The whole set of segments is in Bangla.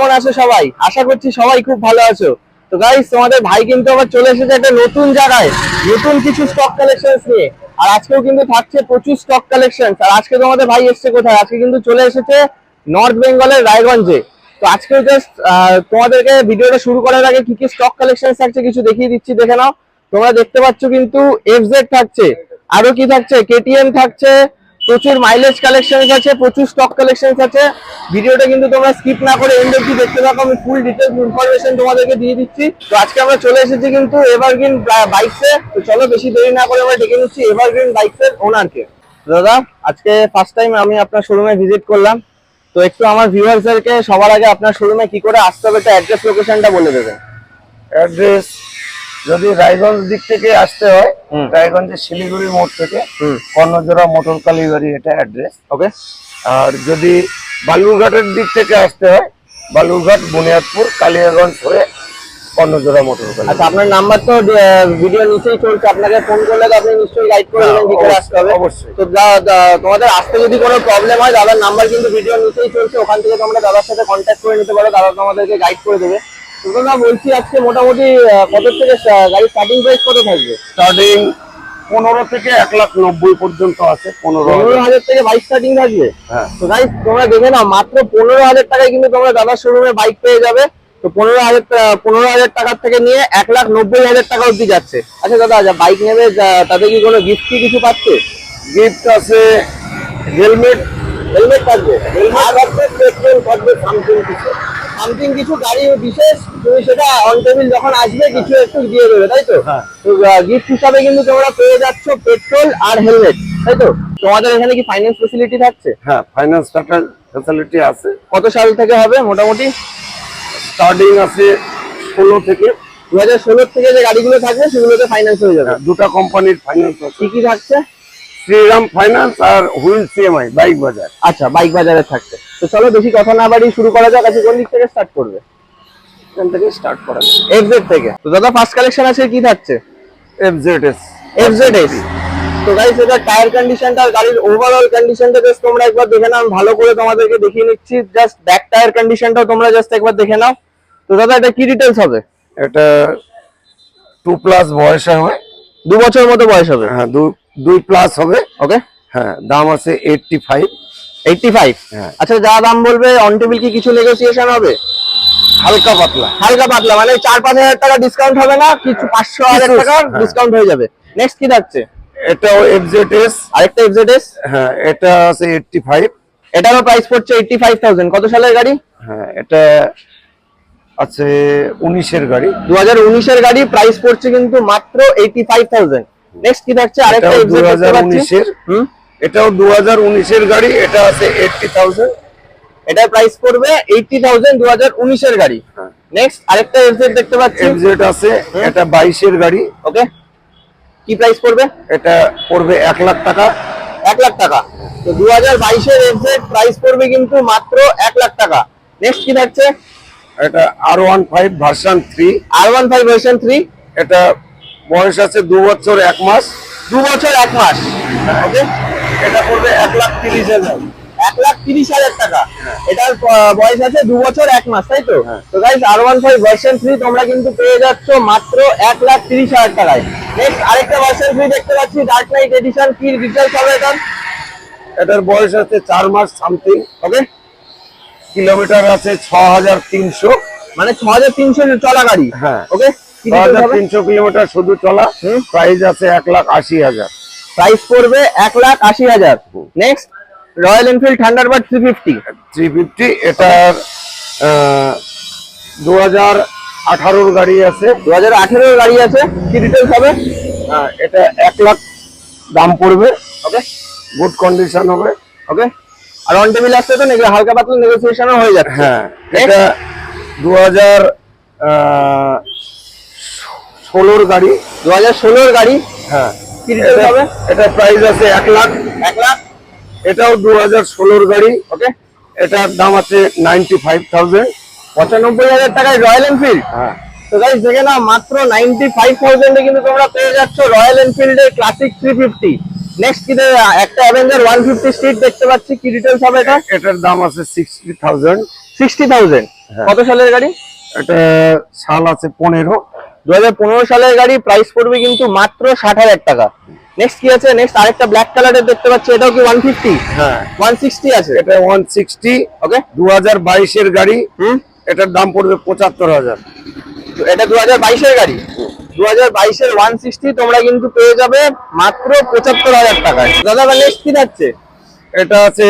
কেমন আছো সবাই? আশা করছি সবাই খুব ভালো আছো। তো গাইস তোমাদের ভাই কিন্তু আবার চলে এসেছে একটা নতুন জায়গায়, নতুন কিছু স্টক কালেকশনস নিয়ে। আর আজকেও কিন্তু থাকছে প্রচুর স্টক কালেকশন আর আজকে তোমাদের ভাই এসেছে কোথায়? আজকে কিন্তু চলে এসেছে নর্থ বেঙ্গলের রায়গঞ্জে। তো আজকে জাস্ট তোমাদেরকে ভিডিওটা শুরু করার আগে কি কি স্টক কালেকশন থাকছে কিছু দেখিয়ে দিচ্ছি, দেখে নাও। তোমরা দেখতে পাচ্ছ কিন্তু এফজেড থাকছে, আরও কি থাকছে? কেটিএম থাকছে প্রচুর মাইলেজ কালেকশন আছে, প্রচুর স্টক কালেকশন আছে। ভিডিওটা কিন্তু তোমরা স্কিপ না করে এন্ড অব্দি দেখতে থাকো, আমি ফুল ডিটেলস ইনফরমেশন তোমাদেরকে দিয়ে দিচ্ছি। তো আজকে আমরা চলে এসেছি কিন্তু এভারগ্রিন বাইকসে তো চলো বেশি দেরি না করে আমরা ডেকে নিচ্ছি এভারগ্রিন বাইকসের ওনারকে দাদা, আজকে ফার্স্ট টাইম আমি আপনার শোরুমে ভিজিট করলাম। তো একটু আমার ভিউয়ার্সদেরকে সবার আগে আপনার শোরুমে কি করে আসতে হবে একটা অ্যাড্রেস লোকেশনটা বলে দেবেন। অ্যাড্রেস যদি রায়গঞ্জ দিক থেকে আসতে হয় রায়গঞ্জের শিলিগুড়ি মোড় থেকে কর্ণজোড়া মোটর কালীবাড়ি এটা অ্যাড্রেস ওকে আর যদি বালুরঘাটের দিক থেকে আসতে হয় বালুরঘাট বুনিয়াদপুর কালিয়াগঞ্জ হয়ে কর্ণজোড়া মোটর আচ্ছা আপনার নাম্বার তো ভিডিও নিচেই চলছে। আপনাকে ফোন করলে তো আপনি নিশ্চয়ই গাইড করে দেবেন করে আসতে হবে। অবশ্যই। তো তোমাদের আসতে যদি কোনো প্রবলেম হয় দাদার নাম্বার কিন্তু ভিডিও নিচেই চলছে। ওখান থেকে তোমরা দাদার সাথে কন্ট্যাক্ট করে নিতে পারো। দাদা তোমাদেরকে গাইড করে দেবে। দাদা বলছি আজকে মোটামুটি কত থেকে গাড়ির স্টার্টিং প্রাইস কত থাকবে? স্টার্টিং পনেরো থেকে এক লাখ নব্বই পর্যন্ত আছে পনেরো হাজার। থেকে বাইক স্টার্টিং থাকবে? হ্যাঁ। তো গাইস তোমরা দেখে নাও মাত্র পনেরো হাজার টাকায় কিন্তু তোমরা দাদার শোরুমে বাইক পেয়ে যাবে। তো পনেরো হাজার পনেরো হাজার টাকার থেকে নিয়ে এক লাখ নব্বই হাজার টাকা অব্দি যাচ্ছে। আচ্ছা দাদা বাইক নেবে তাতে কি কোনো গিফট কি কিছু পাচ্ছে? গিফট আছে হেলমেট হেলমেট থাকবে? আর থাকবে পেট্রোল থাকবে সামথিং কিছু। সামথিং কিছু গাড়ি বিশেষ তুমি সেটা অন টেবিল যখন আসবে কিছু একটু দিয়ে দেবে তাই তো? হ্যাঁ। তো গিফট হিসাবে কিন্তু তোমরা পেয়ে যাচ্ছ পেট্রোল আর হেলমেট তাই তো? তোমাদের এখানে কি ফাইন্যান্স ফেসিলিটি থাকছে? হ্যাঁ ফাইন্যান্স টাটার ফ্যাসিলিটি আছে। কত সাল থেকে হবে মোটামুটি? স্টার্টিং আছে ষোলো থেকে। দু হাজার ষোলোর থেকে যে গাড়িগুলো থাকবে সেগুলোতে ফাইন্যান্স হয়ে যাবে। হ্যাঁ, দুটা কোম্পানির ফাইন্যান্স কি কি থাকছে? শ্রীরাম ফাইন্যান্স আর হুইল সিএমআই বাইক বাজার। আচ্ছা বাইক বাজারে থাকছে। তো চলো বেশি কথা না বাড়ি শুরু করা যাক আজকে কোন দিক থেকে স্টার্ট করবে? এখান থেকে স্টার্ট করা যায় এফজেড থেকে। তো দাদা ফার্স্ট কালেকশন আছে কি থাকছে? এফজেড এস এফজেড এস তো গাইস এটা টায়ার কন্ডিশনটা আর গাড়ির ওভারঅল কন্ডিশনটা জাস্ট তোমরা একবার দেখে নাও আমি ভালো করে তোমাদেরকে দেখিয়ে নিচ্ছি। জাস্ট ব্যাক টায়ার কন্ডিশনটাও তোমরা জাস্ট একবার দেখে নাও। তো দাদা এটা কি ডিটেলস হবে? এটা টু প্লাস বয়স হবে দু বছর মতো বয়স হবে। হ্যাঁ দু- দুই প্লাস হবে। ওকে হ্যাঁ দাম আছে এইটটি ফাইভ এইটটি ফাইভ হ্যাঁ। আচ্ছা যা দাম বলবে অন টেবিল কি কিছু নেগোসিয়েশন হবে? হালকা পাতলা। হালকা পাতলা মানে চার পাঁচ হাজার টাকা ডিসকাউন্ট হবে না কিছু পাঁচশো হাজার টাকা। ডিসকাউন্ট হয়ে। যাবে। নেক্সট কি থাকছে এটাও এফজেড এস আরেকটা এফজেড এস হ্যাঁ এটা আছে এইটটি ফাইভ এটারও প্রাইস পড়ছে এইটটি ফাইভ থাউজেন্ড কত সালের গাড়ি? হ্যাঁ এটা আছে উনিশের গাড়ি। দু হাজার উনিশের গাড়ি প্রাইস পড়ছে কিন্তু মাত্র এইটি ফাইভ থাউজেন্ড নেক্সট কি থাকছে? আরেকটা এটাও দেখতে 2019 এর। পাচ্ছি হুম? এটাও দু হাজার উনিশের গাড়ি এটা আছে এইটটি থাউজেন্ড এটার প্রাইস পড়বে এইটি থাউজেন্ড দু হাজার উনিশের গাড়ি। হ্যাঁ। নেক্সট আরেকটা এফজেড দেখতে পাচ্ছি। এফজেড আছে এটা বাইশের গাড়ি। ওকে কি প্রাইস পড়বে? এটা পড়বে এক লাখ টাকা। এক লাখ টাকা। তো দু হাজার বাইশের এফজেড প্রাইস পড়বে কিন্তু মাত্র এক লাখ টাকা। নেক্সট কি থাকছে? এটা R one five version three R one five version three এটা বয়স আছে দু বছর এক মাস। দু বছর এক মাস। ওকে এটা পড়বে এক লাখ তিরিশ হাজার। এক লাখ তিরিশ হাজার টাকা। এটার বয়স আছে দু বছর এক মাস তাই তো? হ্যাঁ। তো guys R one five version three তোমরা কিন্তু পেয়ে যাচ্ছ মাত্র এক লাখ তিরিশ হাজার টাকায়। নেক্সট আরেকটা ভার্সন থ্রি দেখতে পাচ্ছি ডার্ক নাইট এডিশন কি ডিটেলস হবে এটার? এটার বয়স আছে চার মাস সামথিং ওকে কিলোমিটার আছে ছ হাজার তিনশো। মানে ছ হাজার তিনশো চলা গাড়ি হ্যাঁ। ওকে তিনশো কিলোমিটার শুধু চলা। প্রাইস আছে এক লাখ আশি হাজার। প্রাইস পড়বে এক লাখ আশি হাজার। Next Royal Enfield Thunderbird three fifty three fifty এটার দু হাজার আঠারোর গাড়ি আছে। দু হাজার আঠেরোর গাড়ি আছে। কি ডিটেলস হবে? হ্যাঁ, এটা এক লাখ দাম পড়বে। ওকে গুড কন্ডিশন হবে। ওকে আর অন টেবিল আসতে তো নাকি হালকা পাতলা নেগোসিয়েশনও হয়ে যাচ্ছে। হ্যাঁ এটা দু হাজার ষোলোর গাড়ি। দু হাজার ষোলোর গাড়ি? হ্যাঁ। এটা- হবে? এটা প্রাইস আছে এক লাখ। এক লাখ? এটাও দু হাজার ষোলোর গাড়ি। ওকে। এটার দাম আছে নাইনটি ফাইভ থাউজেন্ড পঁচানব্বই হাজার টাকায় রয়্যাল এনফিল্ড হ্যাঁ। তো গাইস দেখে না মাত্র নাইনটি ফাইভ থাউজেন্ডে কিন্তু তোমরা পেয়ে যাচ্ছ রয়্যাল এনফিল্ডের ক্লাসিক থ্রি ফিফটি নেক্সট কি একটা অ্যাভেঞ্জার ওয়ান ফিফটি স্ট্রিট দেখতে পাচ্ছি। কি ডিটেলস হবে এটা? এটার দাম আছে সিক্সটি থাউজেন্ড সিক্সটি থাউজেন্ড হ্যাঁ। কত সালের গাড়ি? এটা সাল আছে পনেরো। দু হাজার পনেরো সালের গাড়ি প্রাইস পড়বে কিন্তু মাত্র ষাট হাজার টাকা। নেক্সট কি আছে? নেক্সট আরেকটা ব্ল্যাক কালারের দেখতে পাচ্ছি এটাও কি ওয়ান ফিফটি হ্যাঁ। ওয়ান সিক্সটি আছে। এটা ওয়ান সিক্সটি ওকে দু হাজার বাইশের গাড়ি। হুম? এটার দাম পড়বে পঁচাত্তর হাজার। তো এটা দু হাজার বাইশের গাড়ি। দু হাজার বাইশের ওয়ান সিক্সটি তোমরা কিন্তু পেয়ে যাবে মাত্র পঁচাত্তর হাজার টাকায়। দাদা বা নেক্সট কি থাকছে? এটা আছে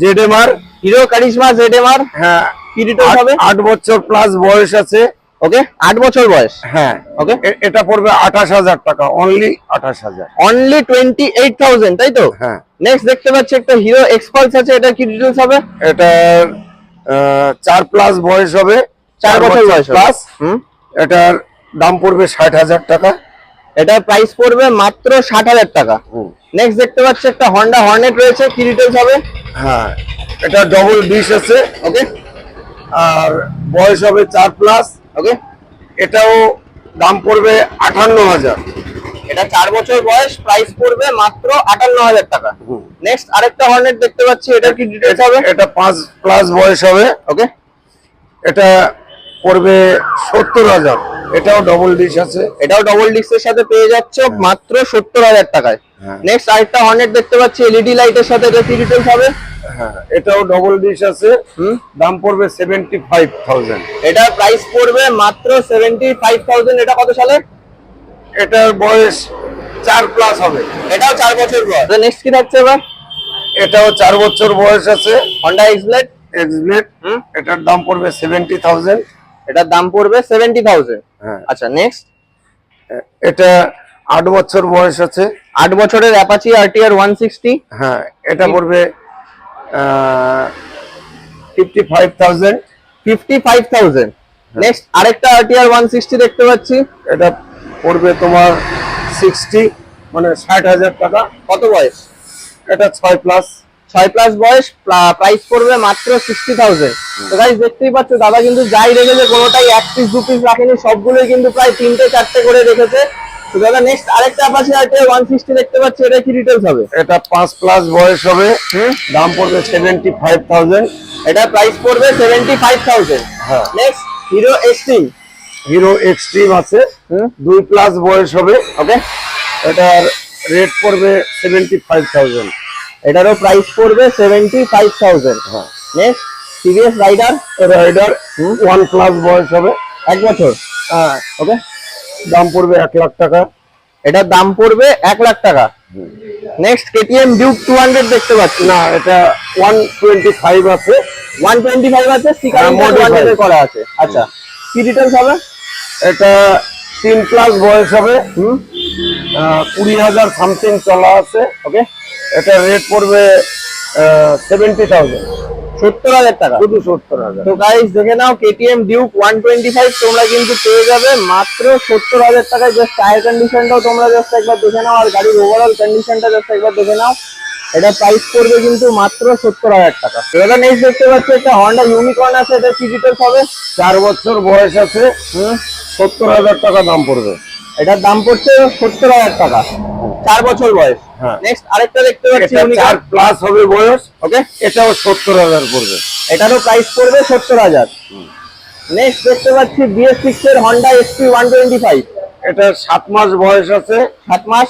ZMR Hero Karizma Z M R হ্যাঁ। কি ডিটেলস হবে? আট বছর প্লাস বয়স আছে। ওকে আট বছর বয়স? হ্যাঁ। ওকে এটা পড়বে আঠাশ হাজার টাকা অনলি আঠাশ হাজার। অনলি টোয়েন্টি এইট থাউজেন্ড তাই তো? হ্যাঁ। নেক্সট দেখতে পাচ্ছি একটা হিরো এক্সপালস আছে এটা কি ডিটেলস হবে? এটার আহ, চার প্লাস বয়স হবে। চার বছর বয়স প্লাস হুম? এটার দাম পড়বে ষাট হাজার টাকা। এটার প্রাইস পড়বে মাত্র ষাট হাজার টাকা। নেক্সট দেখতে পাচ্ছি একটা হন্ডা হর্নেট রয়েছে কি ডিটেলস হবে? হ্যাঁ এটা ডবল ডিশ আছে। ওকে আর বয়স হবে চার প্লাস ওকে এটাও দাম পড়বে আটান্ন হাজার এটা চার বছর বয়স প্রাইস পড়বে মাত্র আটান্ন হাজার টাকা। নেক্সট আরেকটা হর্নেট দেখতে পাচ্ছি এটার কি ডিটেলস হবে? এটা পাঁচ প্লাস বয়স হবে ওকে এটা পড়বে সত্তর হাজার এটাও ডবল ডিশ আছে। এটাও ডবল ডিস্কের সাথে পেয়ে যাচ্ছ মাত্র সত্তর হাজার টাকায়। হ্যাঁ। নেক্সট আরেকটা হর্নেট দেখতে পাচ্ছি এলইডি লাইটের সাথে এটা কি ডিটেলস হবে? হ্যাঁ এটাও ডবল ডিশ আছে। হুম? দাম পড়বে সেভেন্টি ফাইভ থাউজেন্ড এটার প্রাইস পড়বে মাত্র সেভেন্টি ফাইভ থাউজেন্ড এটা কত সালের এটার বয়স চার প্লাস হবে। এটাও চার বছর বয়স। নেক্সট কি থাকছে এবার? এটাও চার বছর বয়স আছে। Honda X Blade X Blade হুম? এটার দাম পড়বে সেভেন্টি থাউজেন্ড এটার দাম পড়বে সেভেন্টি থাউজেন্ড হ্যাঁ। আচ্ছা নেক্সট এটা আট বছর বয়স আছে। আট বছরের অ্যাপাচি আরটিআর ওয়ান সিক্সটি হ্যাঁ এটা পড়বে fifty five thousand fifty five thousand next আরেকটা আরটিআর ওয়ান সিক্সটি দেখতে পাচ্ছি। এটা পড়বে তোমার সিক্সটি মানে ষাট হাজার টাকা। কত বয়স? এটা ছয় প্লাস ছয় প্লাস বয়স প্রাইস পড়বে মাত্র সিক্সটি থাউজেন্ড তো গাইজ দেখতেই পাচ্ছ দাদা কিন্তু যাই রেখেছে কোনোটাই এক পিস দু পিস রাখেনি সবগুলোই কিন্তু প্রায় তিনটে চারটে করে রেখেছে। তো দাদা নেক্সট আরেকটা আপাশে আছে ওয়ান সিক্সটি দেখতে পাচ্ছি এটা কি ডিটেলস হবে? এটা পাঁচ প্লাস বয়স হবে দাম পড়বে সেভেন্টি ফাইভ থাউজেন্ড এটা প্রাইস পড়বে সেভেন্টি ফাইভ থাউজেন্ড হ্যাঁ next Hero Xtreme Hero Xtreme আছে হুম? দুই প্লাস বয়স হবে ওকে এটার রেট পড়বে সেভেন্টি ফাইভ থাউজেন্ড এটারও প্রাইস পড়বে সেভেন্টি ফাইভ থাউজেন্ড হ্যাঁ নেক্সট টিভিএস রাইডার রাইডার হুম। ওয়ান প্লাস বয়স হবে। এক বছর। হ্যাঁ। ওকে দাম পড়বে এক লাখ টাকা। এটার দাম পড়বে এক লাখ টাকা। Next KTM Duke two hundred দেখতে পাচ্ছি। না এটা ওয়ান টোয়েন্টি ফাইভ আছে ওয়ান টোয়েন্টি ফাইভ আছে স্টিকার হ্যাঁ, করা আছে। আচ্ছা কি ডিটেলস হবে? এটা তিন প্লাস বয়স হবে। হুম? কুড়ি হাজার সামথিং চলা আছে ওকে এটা রেট পড়বে সেভেন্টি থাউজেন্ড সত্তর হাজার টাকা। শুধু সত্তর হাজার। তো গাইস দেখে নাও KTM Duke one twenty five তোমরা কিন্তু পেয়ে যাবে মাত্র সত্তর হাজার টাকায়। জাস্ট টায়ার কন্ডিশনটাও তোমরা জাস্ট একবার দেখে নাও আর গাড়ির ওভারঅল কন্ডিশনটা জাস্ট একবার দেখে নাও। এটা প্রাইস পড়বে কিন্তু মাত্র সত্তর হাজার টাকা। এবার নেক্সট দেখতে পাচ্ছি একটা হন্ডা ইউনিকর্ন আছে এটা কি ডিটেলস হবে। চার বছর বয়স আছে। হুম। সত্তর হাজার টাকা দাম পড়বে। এটার দাম পড়ছে সত্তর হাজার টাকা। চার বছর বয়স। হ্যাঁ। নেক্সট আরেকটা দেখতে পাচ্ছি চার প্লাস হবে বয়স। ওকে? এটাও সত্তর হাজার পড়বে। এটারও প্রাইস পড়বে সত্তর হাজার। নেক্সট দেখতে পাচ্ছি বিএস সিক্স এর Honda SP one twenty five এটা সাত মাস বয়স আছে। সাত মাস।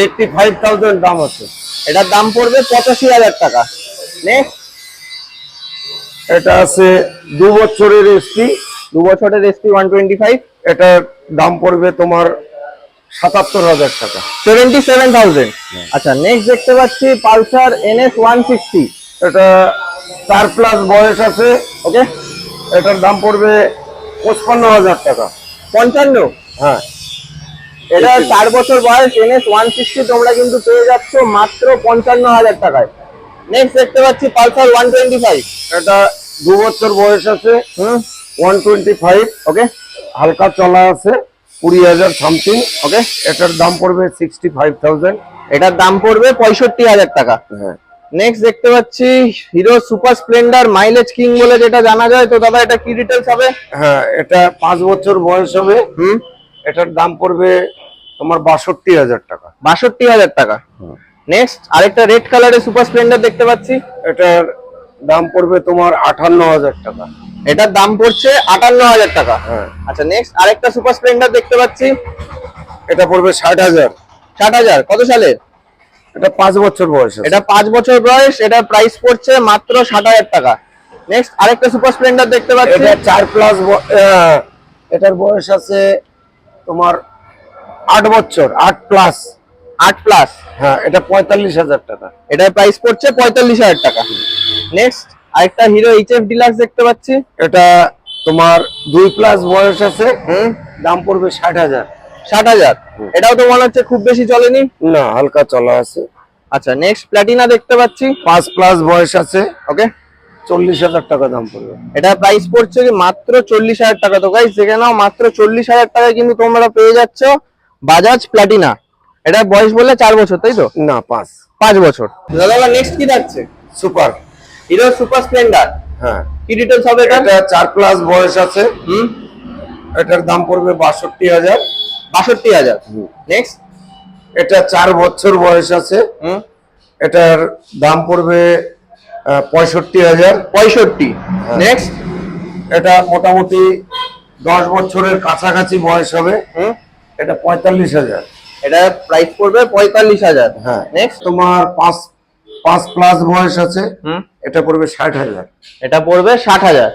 এইটটি ফাইভ থাউজেন্ড দাম আছে। এটার দাম পড়বে পঁচাশি হাজার টাকা। নেক্সট এটা আছে দু বছরের এসটি দু বছরের এসপি ওয়ান টোয়েন্টি ফাইভ এটার দাম পড়বে তোমার সাতাত্তর হাজার টাকা। সেভেন্টি সেভেন থাউজেন্ড আচ্ছা নেক্সট দেখতে পাচ্ছি পালসার এনএস ওয়ান সিক্সটি এটা চার প্লাস বয়স আছে। ওকে এটার দাম পড়বে পঁচপান্ন হাজার টাকা। পঞ্চান্ন? হ্যাঁ। এটা চার বছর বয়স এনএস ওয়ান সিক্সটি তোমরা কিন্তু পেয়ে যাচ্ছ মাত্র পঞ্চান্ন হাজার টাকায়। নেক্সট দেখতে পাচ্ছি পালসার ওয়ান টোয়েন্টি ফাইভ এটা দু বছর বয়স আছে। হুম। ওয়ান টোয়েন্টি ফাইভ ওকে হালকা চলা আছে কুড়ি হাজার সামথিং ওকে এটার দাম পড়বে সিক্সটি ফাইভ থাউজেন্ড এটার দাম পড়বে পঁয়ষট্টি হাজার টাকা। হ্যাঁ। নেক্সট দেখতে পাচ্ছি Hero Super Splendor mileage king বলে যেটা জানা যায়। তো দাদা এটা কি ডিটেলস হবে? হ্যাঁ এটা পাঁচ বছর বয়স হবে। হুম? এটার দাম পড়বে তোমার বাষট্টি হাজার টাকা। বাষট্টি হাজার টাকা। নেক্সট আরেকটা রেড কালারের সুপার স্প্লেন্ডার দেখতে পাচ্ছি। এটার দাম পড়বে তোমার আটান্ন হাজার টাকা। এটার দাম পড়ছে আটান্ন হাজার টাকা। হ্যাঁ। আচ্ছা নেক্সট আরেকটা সুপার স্প্লেন্ডার দেখতে পাচ্ছি। এটা পড়বে ষাট হাজার। ষাট হাজার কত সালের এটা পাঁচ বছর বয়স এটা পাঁচ বছর বয়স এটার প্রাইস পড়ছে মাত্র ষাট হাজার টাকা। নেক্সট আরেকটা সুপার স্প্লেন্ডার দেখতে পাচ্ছি। এটা চার প্লাস এটার বয়স আছে তোমার আট বছর আট প্লাস আট প্লাস হ্যাঁ এটা পঁয়তাল্লিশ হাজার টাকা। এটার প্রাইস পড়ছে পঁয়তাল্লিশ হাজার টাকা। নেক্সট আরেকটা হিরো এইচ এফ ডিলাক্স দেখতে পাচ্ছি। এটা তোমার দুই প্লাস বয়স আছে। হুম? দাম পড়বে ষাট হাজার। ষাট হাজার। এটাও তো মনে হচ্ছে খুব বেশি চলেনি? না হালকা চলা আছে। আচ্ছা নেক্সট প্লাটিনা দেখতে পাচ্ছি। পাঁচ প্লাস বয়স আছে। ওকে চল্লিশ হাজার টাকা দাম পড়বে। এটা প্রাইস পড়ছে কি মাত্র চল্লিশ হাজার টাকা তো গাইস দেখে নাও মাত্র চল্লিশ হাজার টাকায় কিন্তু তোমরা পেয়ে যাচ্ছ বাজাজ প্ল্যাটিনা এটা বয়স বললে চার বছর তাই তো? না পাঁচ। পাঁচ বছর। দাদা নেক্সট কি থাকছে সুপার হিরো সুপার স্প্লেন্ডার হ্যাঁ। কি ডিটেলস হবে এটা? এটা চার প্লাস বয়স আছে। হুম। এটার দাম পড়বে বাষট্টি হাজার। বাষট্টি হাজার। নেক্সট এটা চার বছর বয়স আছে। হুম। এটার দাম পড়বে আহ, পঁয়ষট্টি হাজার। পঁয়ষট্টি। হ্যাঁ। নেক্সট এটা মোটামুটি দশ বছরের কাছাকাছি বয়স হবে। হুম। এটা পঁয়তাল্লিশ হাজার। এটা প্রাইস পড়বে পঁয়তাল্লিশ হাজার। হ্যাঁ। নেক্সট তোমার পাঁচ পাঁচ প্লাস বয়স আছে এটা পড়বে ষাট হাজার। এটা পড়বে ষাট হাজার।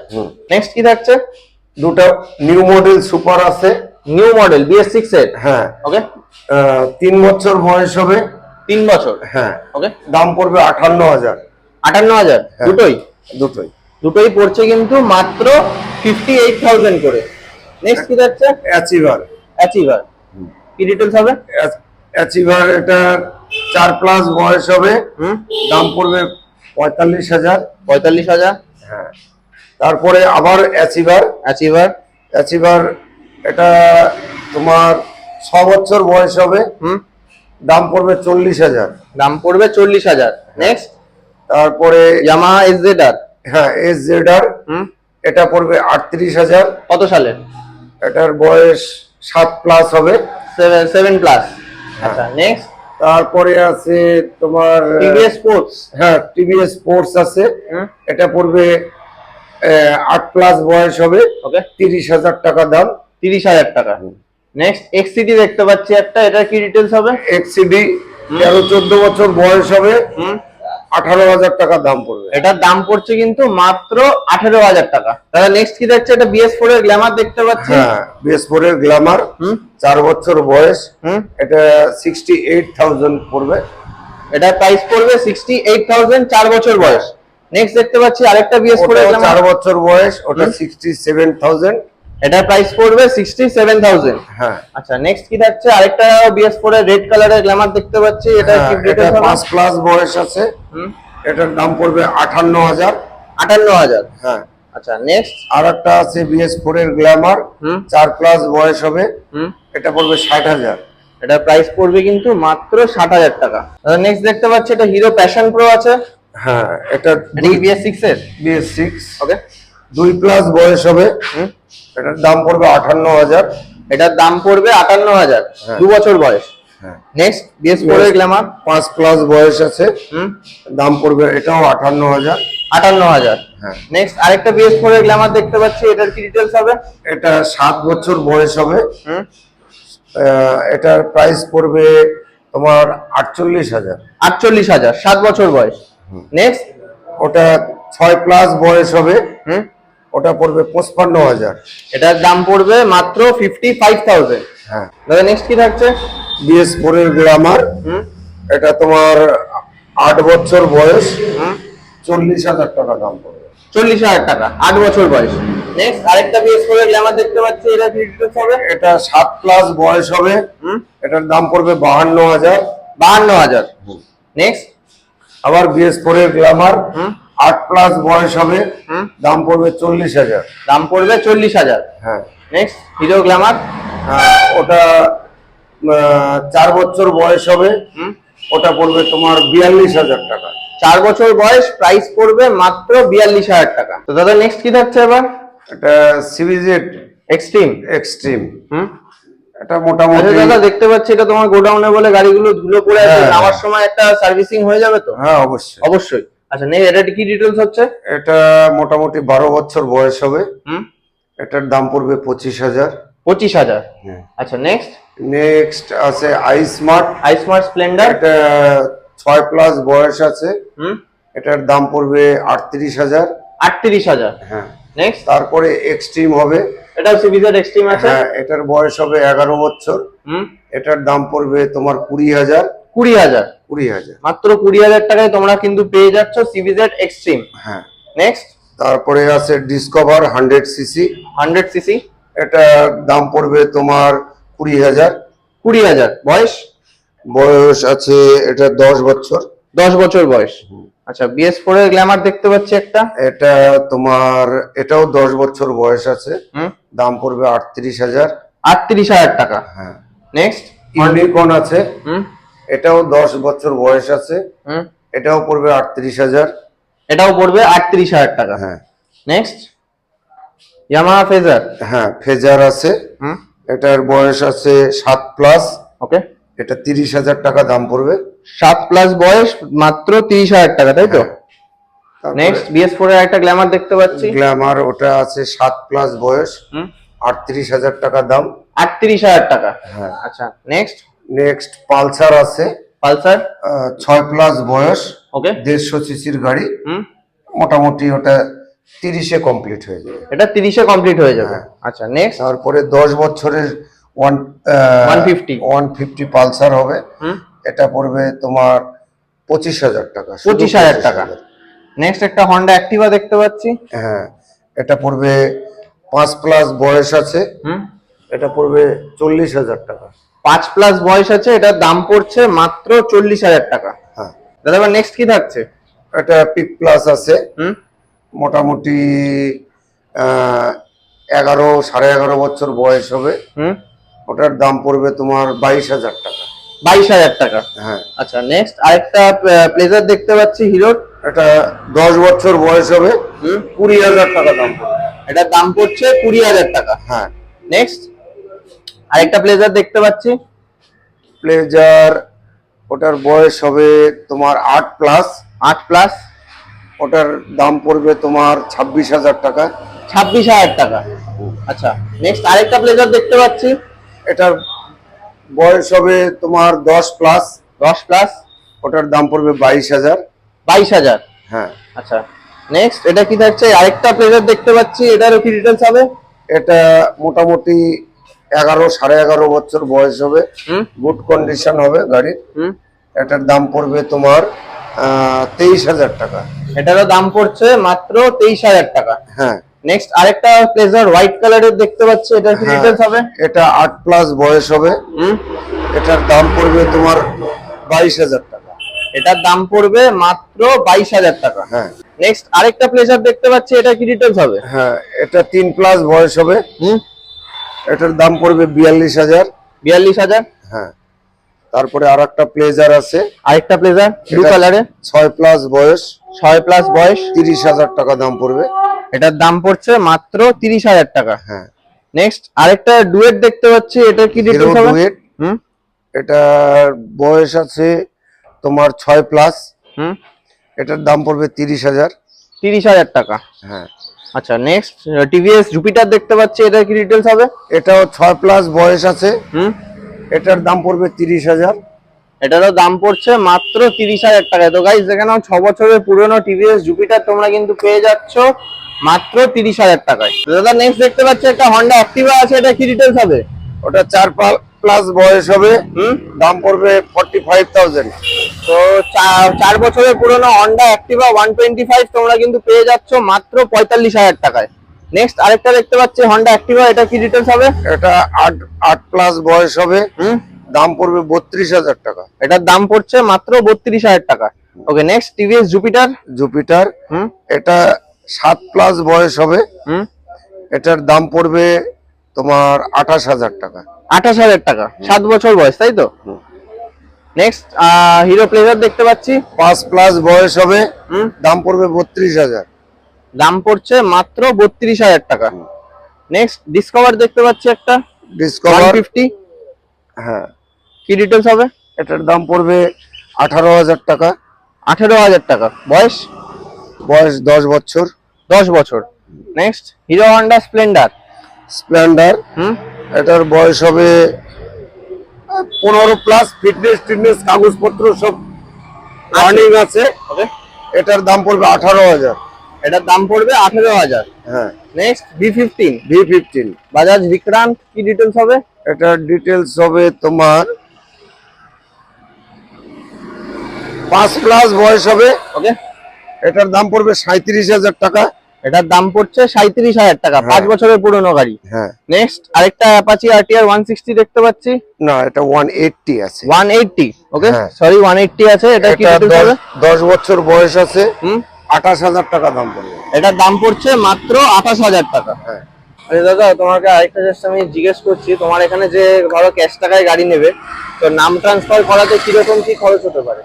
নেক্সট কি থাকছে? দুটো নিউ মডেল সুপার আছে। নিউ মডেল বিএস সিক্স এর? হ্যাঁ। ওকে তিন বছর বয়স হবে। তিন বছর? হ্যাঁ। ওকে দাম পড়বে আটান্ন হাজার। আটান্ন হাজার? হ্যাঁ। দুটোই? দুটোই। দুটোই পড়ছে কিন্তু মাত্র ফিফটি এইট থাউজেন্ড করে। নেক্সট কি যাচ্ছে অ্যাচিভার অ্যাচিভার কি ডিটেলস হবে? অ্যাচিভার এটা চার প্লাস বয়স হবে। দাম পড়বে পঁয়তাল্লিশ হাজার। পঁয়তাল্লিশ হাজার? হ্যাঁ। তারপরে আবার অ্যাচিভার অ্যাচিভার অ্যাচিভার এটা তোমার ছ বছর বয়স হবে। দাম পড়বে চল্লিশ হাজার। দাম পড়বে চল্লিশ হাজার। নেক্সট তারপরে ইয়ামা এস জেড আর হ্যাঁ এস জেডার হুম। এটা পড়বে আটত্রিশ হাজার। কত সালের? এটার বয়স সাত প্লাস হবে। সেভেন প্লাস আচ্ছা নেক্সট তারপরে আছে তোমার টিভিএস স্পোর্টস হ্যাঁ টিভিএস স্পোর্টস আছে। এটা পড়বে আট প্লাস বয়স হবে। ওকে তিরিশ হাজার টাকা দাম। তিরিশ হাজার টাকা। নেক্সট এক্সিডি দেখতে পাচ্ছি একটা এটা কি ডিটেলস হবে? এক্সিডি তেরো চোদ্দ বছর বয়স হবে। হুম। আঠারো হাজার টাকা দাম পড়বে। এটার দাম পড়ছে কিন্তু মাত্র আঠেরো হাজার টাকা। দাদা নেক্সট কি দেখছে? এটা বিএস ফোর এর গ্ল্যামার দেখতে পাচ্ছি। হ্যাঁ বিএস ফোরের গ্ল্যামার চার বছর বয়স হুম। এটা সিক্সটি এইট থাউজেন্ড পড়বে। এটার প্রাইস পড়বে সিক্সটি এইট থাউজেন্ড চার বছর বয়স। নেক্সট দেখতে পাচ্ছি আরেকটা বিএস ফোর এর চার বছর বয়স ওটা সিক্সটি সেভেন থাউজেন্ড এটার প্রাইস পড়বে সিক্সটি সেভেন থাউজেন্ড হ্যাঁ। আচ্ছা নেক্সট কি থাকছে? আরেকটা বিএস ফোর এর রেড কালারের গ্ল্যামার দেখতে পাচ্ছি। এটা হ্যাঁ, কি এটা প্লাস বয়স আছে। হুম। এটার দাম পড়বে আটান্ন হাজার। আটান্ন হাজার। হ্যাঁ। আচ্ছা নেক্সট আর একটা আছে বিএস ফোরের গ্ল্যামার হুম। চার প্লাস বয়স হবে। হুম। এটা পড়বে ষাট হাজার। এটার প্রাইস পড়বে কিন্তু মাত্র ষাট হাজার টাকা। নেক্সট দেখতে পাচ্ছি এটা হিরো প্যাশন প্রো আছে। হ্যাঁ এটা এটা কি বিএস সিক্স এর? বিএস সিক্স ওকে দুই প্লাস বয়স হবে। এটার দাম পড়বে আটান্ন হাজার। এটার দাম পড়বে আটান্ন হাজার। হ্যাঁ। দু বছর বয়স। হ্যাঁ। নেক্সট বিএস ফোর এর গ্ল্যামার পাঁচ প্লাস বয়স আছে। দাম পড়বে এটাও আটান্ন হাজার। আটান্ন হাজার। হ্যাঁ। নেক্সট আরেকটা বিএস ফোর এর গ্ল্যামার দেখতে পাচ্ছি এটার কি ডিটেলস হবে? এটা সাত বছর বয়স হবে। হুম? এটার প্রাইস পড়বে তোমার আটচল্লিশ হাজার। আটচল্লিশ হাজার সাত বছর বয়স। নেক্সট ওটা ছয় প্লাস বয়স হবে। হুম? ওটা পড়বে পঁচপান্ন হাজার। এটার দাম পড়বে মাত্র ফিফটি ফাইভ থাউজেন্ড হ্যাঁ। দাদা নেক্সট কি থাকছে? বিএস ফোরের গ্রামার হুম। এটা তোমার আট বছর বয়স। হুম। চল্লিশ হাজার টাকা দাম পড়বে। চল্লিশ হাজার টাকা আট বছর বয়স। নেক্সট আরেকটা বিএস ফোর এর গ্ল্যামার দেখতে পাচ্ছি এটা ডিটেলস হবে? এটা সাত প্লাস বয়স হবে। হুম। এটার দাম পড়বে বাহান্ন হাজার। বাহান্ন হাজার। নেক্সট আবার বিএস ফোরের গ্লামার হুম। আট প্লাস বয়স হবে দাম পড়বে চল্লিশ হাজার। দাম পড়বে চল্লিশ হাজার। হ্যাঁ। নেক্সট হিরো গ্ল্যামার হ্যাঁ, ওটা চার বছর বয়স হবে ওটা পড়বে তোমার বিয়াল্লিশ হাজার টাকা। চার বছর বয়স প্রাইস পড়বে মাত্র বিয়াল্লিশ হাজার টাকা। তো দাদা নেক্সট কি থাকছে এবার? এটা সিরিজের এক্সট্রিম এক্সট্রিম হুম। এটা আচ্ছা মোটামুটি দাদা দেখতে পাচ্ছি এটা তোমার গোডাউনে বলে গাড়িগুলো ধুলো পড়ে আছে হ্যাঁ। সময় একটা সার্ভিসিং হয়ে যাবে তো? হ্যাঁ অবশ্যই। অবশ্যই। আচ্ছা নেই এটা কি ডিটেলস হচ্ছে? এটা মোটামুটি বারো বছর বয়স হবে। হুম? এটার দাম পড়বে পঁচিশ হাজার। পঁচিশ হাজার? আচ্ছা নেক্সট নেক্সট আছে i Smart i Smart Splendor এটা ছয় প্লাস বয়স আছে। হুম? এটার দাম পড়বে আটত্রিশ হাজার। আটত্রিশ হাজার? হ্যাঁ। নেক্সট তারপরে এক্সট্রিম হবে। এটাও সিবিজেড এক্সট্রিম আছে? হ্যাঁ এটার বয়স হবে এগারো বছর। হুম? এটার দাম পড়বে তোমার কুড়ি হাজার। কুড়ি হাজার। কুড়ি হাজার। মাত্র কুড়ি হাজার টাকায় তোমরা কিন্তু পেয়ে যাচ্ছ সিবিজেড এক্সট্রিম হ্যাঁ। নেক্সট তারপরে আছে Discover hundred CC hundred CC এটার দাম পড়বে তোমার কুড়ি হাজার। কুড়ি হাজার। বয়স? বয়স আছে এটা দশ বছর। দশ বছর বয়স। আচ্ছা বিএস ফোর এর গ্ল্যামার দেখতে পাচ্ছি একটা। এটা তোমার এটাও দশ বছর বয়স আছে। দাম পড়বে আটত্রিশ হাজার। আটত্রিশ হাজার টাকা। হ্যাঁ। নেক্সট ইউনিকর্ন আছে। হুম। এটাও দশ বছর বয়স আছে। হুম। এটাও পড়বে আটত্রিশ হাজার। এটাও পড়বে আটত্রিশ হাজার টাকা। হ্যাঁ। নেক্সট ইয়ামাহা ফেজার হ্যাঁ ফেজার আছে। হুম। এটার বয়স আছে সাত প্লাস। ওকে। এটা তিরিশ হাজার টাকা দাম পড়বে। সাত প্লাস বয়স মাত্র তিরিশ হাজার টাকা তাই তো? নেক্সট বিএস ফোর এর একটা গ্ল্যামার দেখতে পাচ্ছি। গ্ল্যামার ওটা আছে সাত প্লাস বয়স। হুম। আটত্রিশ হাজার টাকা দাম। আটত্রিশ হাজার টাকা। হ্যাঁ। আচ্ছা নেক্সট নেক্সট পালসার আছে। পালসার? ছয় প্লাস বয়স। ওকে দেড়শো সিসির গাড়ি। মোটামুটি ওটা তিরিশে কমপ্লিট হয়ে যাবে। এটা তিরিশে কমপ্লিট হয়ে যাবে। হ্যাঁ। আচ্ছা নেক্সট তারপরে দশ বছরের ওয়ান 150 ওয়ান ফিফটি পালসার হবে। এটা পড়বে তোমার পঁচিশ হাজার টাকা। পঁচিশ হাজার 25,000 টাকা। নেক্সট একটা হন্ডা অ্যাক্টিভা দেখতে পাচ্ছি। হ্যাঁ। এটা পড়বে পাঁচ প্লাস বয়স আছে। এটা পড়বে চল্লিশ হাজার টাকা। পাঁচ প্লাস বয়স আছে এটার দাম পড়ছে মাত্র চল্লিশ হাজার টাকা। হ্যাঁ। দাদা এবার নেক্সট কি থাকছে? এটা পিক প্লাস আছে। হুম? মোটামুটি এগারো সাড়ে এগারো বছর বয়স হবে। হুম? ওটার দাম পড়বে তোমার বাইশ হাজার টাকা। বাইশ হাজার টাকা? হ্যাঁ। আচ্ছা নেক্সট আরেকটা প্লেজার দেখতে পাচ্ছি হিরোর। এটা দশ বছর বয়স হবে। হুম? কুড়ি হাজার টাকা দাম পড়বে। এটার দাম পড়ছে কুড়ি হাজার টাকা। হ্যাঁ। নেক্সট আরেকটা প্লেজার দেখতে পাচ্ছি। প্লেজার ওটার বয়স হবে তোমার আট প্লাস আট প্লাস ওটার দাম পড়বে তোমার ছাব্বিশ হাজার টাকা। ছাব্বিশ হাজার টাকা। আচ্ছা নেক্সট আরেকটা প্লেজার দেখতে পাচ্ছি। এটার বয়স হবে তোমার দশ প্লাস দশ প্লাস ওটার দাম পড়বে বাইশ হাজার। বাইশ হাজার? হ্যাঁ। আচ্ছা নেক্সট এটা কি থাকছে? আরেকটা প্লেজার দেখতে পাচ্ছি এটারও কি ডিটেলস হবে? এটা মোটামুটি এগারো সাড়ে এগারো বছর বয়স হবে। হুম? গুড কন্ডিশন হবে গাড়ির। হুম? এটার দাম পড়বে তোমার তেইশ হাজার টাকা। এটারও দাম পড়ছে মাত্র তেইশ হাজার টাকা। হ্যাঁ। নেক্সট আরেকটা প্লেজার হোয়াইট কালারের দেখতে পাচ্ছি। এটার কি হ্যাঁ। হবে? এটা আট প্লাস বয়স হবে। হুম? এটার দাম পড়বে তোমার বাইশ হাজার টাকা। এটার দাম পড়বে মাত্র বাইশ হাজার টাকা। হ্যাঁ। নেক্সট আরেকটা প্লেজার দেখতে পাচ্ছি। এটা কি ডিটেলস হবে? হ্যাঁ এটা তিন প্লাস বয়স হবে। হুম? এটার দাম পড়বে বিয়াল্লিশ হাজার। বিয়াল্লিশ হাজার? হ্যাঁ। তারপরে আর একটা প্লেজার আছে। আরেকটা প্লেজার ব্লু কালারে ছয় প্লাস বয়স। ছয় প্লাস বয়স? তিরিশ হাজার টাকা দাম পড়বে। এটার দাম পড়ছে মাত্র তিরিশ হাজার টাকা। হ্যাঁ। নেক্সট আরেকটা ডুয়েট দেখতে পাচ্ছি এটা কি ডিটেলস হবে ডুয়েট হুম? এটার বয়স আছে তোমার ছয় প্লাস হুম? এটার দাম পড়বে তিরিশ হাজার। তিরিশ হাজার টাকা। হ্যাঁ। আচ্ছা নেক্সট টিভিএস জুপিটার দেখতে পাচ্ছি এটা কি ডিটেলস হবে? এটাও ছয় প্লাস বয়স আছে। হুম? এটার দাম পড়বে তিরিশ হাজার। এটারও দাম পড়ছে মাত্র তিরিশ হাজার টাকা। তো গাইজ যেখানে ছ বছরের পুরনো টিভিএস জুপিটার তোমরা কিন্তু পেয়ে যাচ্ছ মাত্র তিরিশ হাজার টাকায়। দাদা নেক্সট দেখতে পাচ্ছি একটা হন্ডা অ্যাক্টিভা আছে এটা কি ডিটেলস হবে? ওটা চার প্লাস বয়স হবে দাম পড়বে ফর্টি ফাইভ থাউজেন্ড তো চার বছরের পুরনো Honda Activa one twenty five তোমরা কিন্তু পেয়ে যাচ্ছ মাত্র পঁয়তাল্লিশ হাজার টাকায়। নেক্সট আরেকটা দেখতে পাচ্ছি হন্ডা অ্যাক্টিভা এটা কি ডিটেলস হবে? এটা আট আট প্লাস বয়স হবে দাম পড়বে বত্রিশ হাজার টাকা। এটার দাম পড়ছে মাত্র বত্রিশ হাজার টাকা। Okay next TVS Jupiter Jupiter হুম? এটা সাত প্লাস বয়স হবে হুম? এটার দাম পড়বে তোমার আঠাশ হাজার টাকা। আঠাশ হাজার টাকা। সাত বছর বয়স তাই তো? নেক্সট হিরো প্লেজার দেখতে পাচ্ছি। পাঁচ প্লাস বয়স হবে দাম পড়বে বত্রিশ হাজার। দাম পড়ছে মাত্র বত্রিশ হাজার টাকা। নেক্সট ডিসকভার দেখতে পাচ্ছি একটা। Discover fifty. হ্যাঁ। কি ডিটেলস হবে? এটার দাম পড়বে আঠারো হাজার টাকা। আঠেরো হাজার টাকা। বয়স? বয়স দশ বছর। দশ বছর। Next Hero Honda Splendor Splendor হুম। এটার বয়স হবে পনেরো প্লাস ফিটনেস টিটনেস কাগজপত্র সব রানিং আছে। এটার দাম পড়বে আঠারো হাজার। এটার দাম পড়বে আঠেরো হাজার। হ্যাঁ। Next B fifteen V fifteen Bajaj Vikrant কি ডিটেলস হবে? এটার ডিটেলস হবে তোমার পাঁচ প্লাস বয়স হবে। ওকে। এটার দাম পড়বে সাঁত্রিশ হাজার টাকা। এটার দাম পড়ছে সাঁত্রিশ হাজার টাকা পাঁচ হ্যাঁ। বছরের পুরনো গাড়ি। হ্যাঁ। নেক্সট আরেকটা অ্যাপাচি আরটিআর ওয়ান সিক্সটি দেখতে পাচ্ছি? না এটা ওয়ান এইটটি আছে। One eighty okay. Sorry one eighty আছে এটা কি হবে দশ- বছর বয়স আছে। হুম? আঠাশ হাজার টাকা দাম পড়বে। এটার দাম পড়ছে মাত্র আঠাশ হাজার টাকা। হ্যাঁ। আরে দাদা তোমাকে আরেকটা জাস্ট আমি জিজ্ঞেস করছি তোমার এখানে যে ধরো ক্যাশ টাকায় গাড়ি নেবে তো নাম ট্রান্সফার করাতে কীরকম কি খরচ হতে পারে?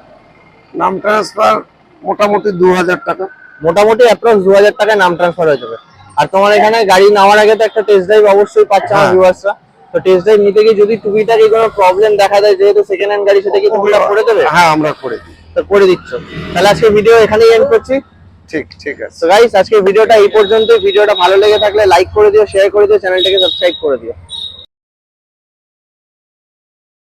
নাম ট্রান্সফার মোটামুটি দু হাজার টাকা। মোটামুটি অ্যাপ্রক্স দু হাজার টাকায় নাম ট্রান্সফার হয়ে যাবে। আর তোমার এখানে গাড়ি নেওয়ার আগে তো একটা টেস্ট ড্রাইভ অবশ্যই পাচ্ছে আমার হ্যাঁ। ভিউয়ার্সরা তো টেস্ট ড্রাইভ নিতে গিয়ে যদি টুকিটাকি কোনো প্রবলেম দেখা দেয় যেহেতু সেকেন্ড হ্যান্ড গাড়ি সেটা কি তোমরা করে দেবে? হ্যাঁ আমরা করে দিই। তো করে দিচ্ছ। তাহলে আজকে ভিডিও এখানেই এন্ড করছি। ঠিক ঠিক আছে। তো গাইস আজকে ভিডিওটা এই পর্যন্তই। ভিডিওটা ভালো লেগে থাকলে লাইক করে দিও শেয়ার করে দিও চ্যানেলটাকে সাবস্ক্রাইব করে দিও।